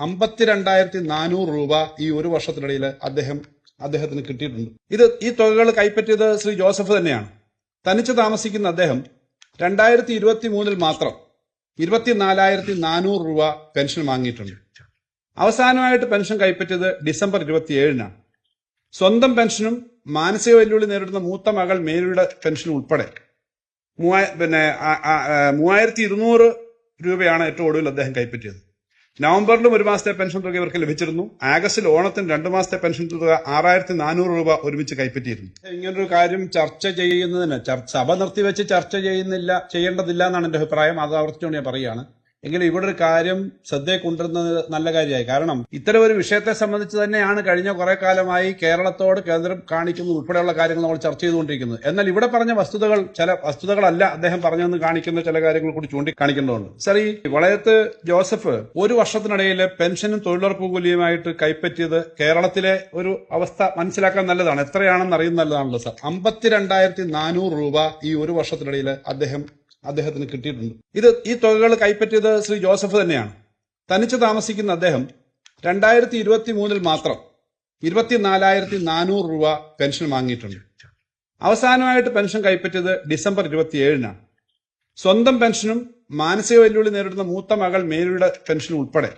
അമ്പത്തിരണ്ടായിരത്തി നാനൂറ് രൂപ ഈ ഒരു വർഷത്തിനിടയിൽ അദ്ദേഹം അദ്ദേഹത്തിന് കിട്ടിയിട്ടുണ്ട്. ഇത് ഈ തുകകൾ കൈപ്പറ്റിയത് ശ്രീ ജോസഫ് തന്നെയാണ്. തനിച്ച് താമസിക്കുന്ന അദ്ദേഹം രണ്ടായിരത്തി ഇരുപത്തി മൂന്നിൽ മാത്രം ഇരുപത്തിനാലായിരത്തി നാനൂറ് രൂപ പെൻഷൻ വാങ്ങിയിട്ടുണ്ട്. അവസാനമായിട്ട് പെൻഷൻ കൈപ്പറ്റിയത് ഡിസംബർ ഇരുപത്തിയേഴിനാണ്. സ്വന്തം പെൻഷനും മാനസിക വെല്ലുവിളി നേരിടുന്ന മൂത്ത മകൾ മേരിയുടെ പെൻഷനും ഉൾപ്പെടെ മൂവായ- പിന്നെ മൂവായിരത്തി ഇരുന്നൂറ് രൂപയാണ് ഏറ്റവും ഒടുവിൽ അദ്ദേഹം കൈപ്പറ്റിയത്. നവംബറിലും ഒരു മാസത്തെ പെൻഷൻ തുക ഇവർക്ക് ലഭിച്ചിരുന്നു ആഗസ്റ്റിൽ ഓണത്തിന് രണ്ടു മാസത്തെ പെൻഷൻ തുക ആറായിരത്തി നാനൂറ് രൂപ ഒരുമിച്ച് കൈപ്പറ്റിയിരുന്നു. ഇങ്ങനൊരു കാര്യം ചർച്ച ചെയ്യുന്നതിന് സഭ നിർത്തിവെച്ച് ചർച്ച ചെയ്യുന്നില്ല ചെയ്യേണ്ടതില്ല എന്നാണ് എന്റെ അഭിപ്രായം. അത് ആവർത്തിച്ചുകൊണ്ട് ഞാൻ പറയുകയാണ്. എങ്കിലും ഇവിടെ ഒരു കാര്യം ശ്രദ്ധയെ കൊണ്ടുവരുന്നത് നല്ല കാര്യമായി. കാരണം ഇത്തരം ഒരു വിഷയത്തെ സംബന്ധിച്ച് തന്നെയാണ് കഴിഞ്ഞ കുറെ കാലമായി കേരളത്തോട് കേന്ദ്രം കാണിക്കുന്നത് ഉൾപ്പെടെയുള്ള കാര്യങ്ങൾ നമ്മൾ ചർച്ച ചെയ്തുകൊണ്ടിരിക്കുന്നത് എന്നാൽ ഇവിടെ പറഞ്ഞ വസ്തുതകൾ ചില വസ്തുതകളല്ല അദ്ദേഹം പറഞ്ഞെന്ന് കാണിക്കുന്ന ചില കാര്യങ്ങൾ കൂടി ചൂണ്ടിക്കാണിക്കേണ്ടതുണ്ട്. സർ ഈ വളയത്ത് ജോസഫ് ഒരു വർഷത്തിനിടയിൽ പെൻഷനും തൊഴിലുറപ്പ് കൂലിയുമായിട്ട് കൈപ്പറ്റിയത് കേരളത്തിലെ ഒരു അവസ്ഥ മനസ്സിലാക്കാൻ നല്ലതാണ്. എത്രയാണെന്ന് അറിയുന്ന നല്ലതാണല്ലോ സർ. അമ്പത്തിരണ്ടായിരത്തി നാനൂറ് രൂപ ഈ ഒരു വർഷത്തിനിടയിൽ അദ്ദേഹം അദ്ദേഹത്തിന് കിട്ടിയിട്ടുണ്ട്. ഇത് ഈ തുകകൾ കൈപ്പറ്റിയത് ശ്രീ ജോസഫ് തന്നെയാണ്. തനിച്ച് താമസിക്കുന്ന അദ്ദേഹം രണ്ടായിരത്തി ഇരുപത്തി മൂന്നിൽ മാത്രം ഇരുപത്തിനാലായിരത്തി നാനൂറ് രൂപ പെൻഷൻ വാങ്ങിയിട്ടുണ്ട്. അവസാനമായിട്ട് പെൻഷൻ കൈപ്പറ്റിയത് ഡിസംബർ ഇരുപത്തിയേഴിനാണ്. സ്വന്തം പെൻഷനും മാനസിക വെല്ലുവിളി നേരിടുന്ന മൂത്ത മകൾ മേരിയുടെ പെൻഷനും ഉൾപ്പെടെ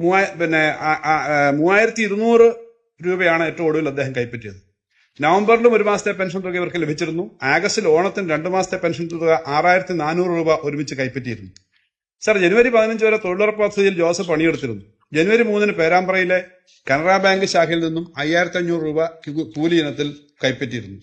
മൂവായ- പിന്നെ മൂവായിരത്തി ഇരുന്നൂറ് രൂപയാണ് ഏറ്റവും ഒടുവിൽ അദ്ദേഹം കൈപ്പറ്റിയത്. നവംബറിലും ഒരു മാസത്തെ പെൻഷൻ തുക ഇവർക്ക് ലഭിച്ചിരുന്നു. ആഗസ്റ്റിൽ ഓണത്തിന് രണ്ടു മാസത്തെ പെൻഷൻ തുക ആറായിരത്തി നാനൂറ് രൂപ ഒരുമിച്ച് കൈപ്പറ്റിയിരുന്നു. സർ ജനുവരി പതിനഞ്ച് വരെ തൊഴിലുറപ്പ് പദ്ധതിയിൽ ജോസഫ് പണിയെടുത്തിരുന്നു. ജനുവരി മൂന്നിന് പേരാമ്പ്രയിലെ കനറ ബാങ്ക് ശാഖയിൽ നിന്നും അയ്യായിരത്തി അഞ്ഞൂറ് രൂപ കൂലി ഇനത്തിൽ കൈപ്പറ്റിയിരുന്നു.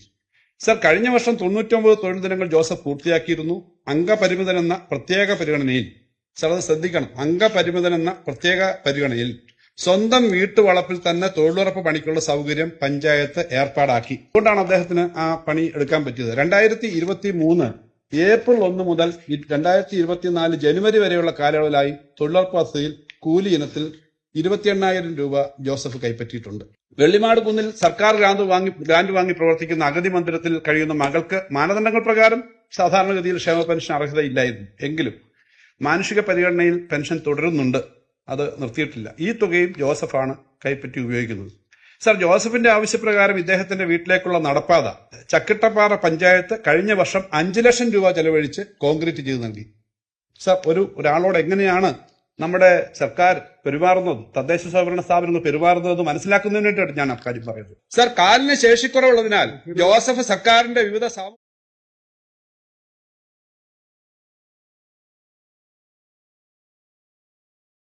സർ കഴിഞ്ഞ വർഷം തൊണ്ണൂറ്റൊമ്പത് തൊഴിൽ ദിനങ്ങൾ ജോസഫ് പൂർത്തിയാക്കിയിരുന്നു. അംഗപരിമിതൻ എന്ന പ്രത്യേക പരിഗണനയിൽ സർ അത് ശ്രദ്ധിക്കണം. അംഗപരിമിതൻ എന്ന പ്രത്യേക പരിഗണനയിൽ സ്വന്തം വീട്ടുവളപ്പിൽ തന്നെ തൊഴിലുറപ്പ് പണിക്കുള്ള സൗകര്യം പഞ്ചായത്ത് ഏർപ്പാടാക്കി. അതുകൊണ്ടാണ് അദ്ദേഹത്തിന് ആ പണി എടുക്കാൻ പറ്റിയത്. രണ്ടായിരത്തി ഇരുപത്തി മൂന്ന് ഏപ്രിൽ ഒന്ന് മുതൽ രണ്ടായിരത്തി ഇരുപത്തിനാല് ജനുവരി വരെയുള്ള കാലയളവിലായി തൊഴിലുറപ്പ് പദ്ധതിയിൽ കൂലി ഇനത്തിൽ ഇരുപത്തി എണ്ണായിരം രൂപ ജോസഫ് കൈപ്പറ്റിയിട്ടുണ്ട്. വെള്ളിമാട് കുന്നിൽ സർക്കാർ ഗ്രാന്റ് വാങ്ങി ഗ്രാന്റ് വാങ്ങി പ്രവർത്തിക്കുന്ന അഗതി മന്ദിരത്തിൽ കഴിയുന്ന മകൾക്ക് മാനദണ്ഡങ്ങൾ പ്രകാരം സാധാരണഗതിയിൽ ക്ഷേമ പെൻഷൻ അർഹതയില്ലായിരുന്നു. എങ്കിലും മാനുഷിക പരിഗണനയിൽ പെൻഷൻ തുടരുന്നുണ്ട്. അത് നിർത്തിയിട്ടില്ല. ഈ തുകയും ജോസഫാണ് കൈപ്പറ്റി ഉപയോഗിക്കുന്നത്. സർ ജോസഫിന്റെ ആവശ്യപ്രകാരം ഇദ്ദേഹത്തിന്റെ വീട്ടിലേക്കുള്ള നടപ്പാത ചക്കിട്ടപ്പാറ പഞ്ചായത്ത് കഴിഞ്ഞ വർഷം അഞ്ചു ലക്ഷം രൂപ ചെലവഴിച്ച് കോൺക്രീറ്റ് ചെയ്ത് നൽകി. സർ ഒരു ഒരാളോട് എങ്ങനെയാണ് നമ്മുടെ സർക്കാർ പെരുമാറുന്നത്? തദ്ദേശ സ്വയംഭരണ സ്ഥാപനങ്ങൾ പെരുമാറുന്നത് മനസ്സിലാക്കുന്നതിനായിട്ടാണ് ഞാൻ അക്കാര്യം പറയുന്നത്. സർ കാലിന് ശേഷിക്കുറവുള്ളതിനാൽ ജോസഫ് സർക്കാരിന്റെ വിവിധ